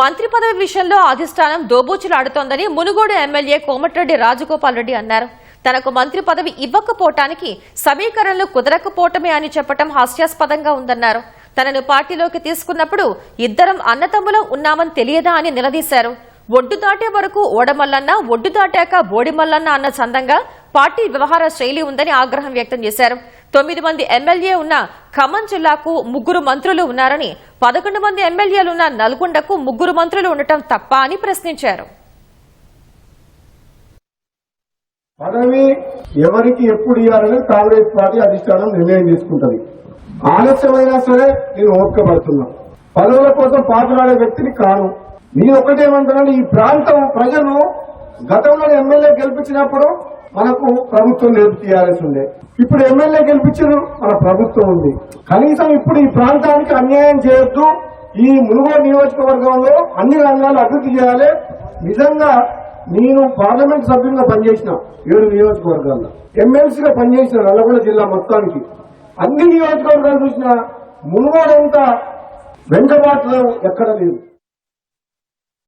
మంత్రి పదవి విషయంలో అధిష్టానం దోబూచులాడుతోందని మునుగోడు ఎమ్మెల్యే కోమటిరెడ్డి రాజగోపాల్ రెడ్డి అన్నారు. తనకు మంత్రి పదవి ఇవ్వకపోవటానికి సమీకరణలు కుదరకపోవటమే అని చెప్పటం హాస్యాస్పదంగా ఉందన్నారు. తనను పార్టీలోకి తీసుకున్నప్పుడు ఇద్దరం అన్నతమ్ములం ఉన్నామని తెలియదా అని నిలదీశారు. ఒడ్డు దాటే వరకు ఓడమల్లన్న ఒడ్డు దాటాక బోడిమల్లన్న అన్న చందంగా పార్టీ వ్యవహార శైలి ఉందని ఆగ్రహం వ్యక్తం చేశారు. తొమ్మిది మంది ఎమ్మెల్యే ఉన్న ఖమ్మం జిల్లాకు ముగ్గురు మంత్రులు ఉన్నారని పదకొండు మంది ఎమ్మెల్యేలున్న నల్గొండకు ముగ్గురు మంత్రులు ఉండటం తప్ప అని ప్రశ్నించారు. పదవి ఎవరికి ఎప్పుడు ఇవ్వాలని కాంగ్రెస్ పార్టీ అధిష్టానం నిర్ణయం తీసుకుంటది. ఆలస్యమైనా సరే నేను ఓపికపడుతున్నా పదవుల కోసం పాటలాడే వ్యక్తిని కాను. నేను ఒకటేమంటున్నాను ఈ ప్రాంతం ప్రజలు గతంలో ఎమ్మెల్యే గెలిపించినప్పుడు మనకు ప్రభుత్వం లేదు ఉండే. ఇప్పుడు ఎమ్మెల్యే గెలిపించారు మన ప్రభుత్వం ఉంది. కనీసం ఇప్పుడు ఈ ప్రాంతానికి అన్యాయం చేయొద్దు. ఈ మునుగోడు నియోజకవర్గంలో అన్ని రంగాలు అభివృద్ధి చేయాలి. నిజంగా నేను పార్లమెంట్ సభ్యులుగా పనిచేసిన ఏడు నియోజకవర్గాల్లో ఎమ్మెల్సీగా పనిచేసిన నల్లగొండ జిల్లా మొత్తానికి. అన్ని నియోజకవర్గాలు చూసిన మునుగోడంతా వెంకబాట్లో ఎక్కడ లేదు.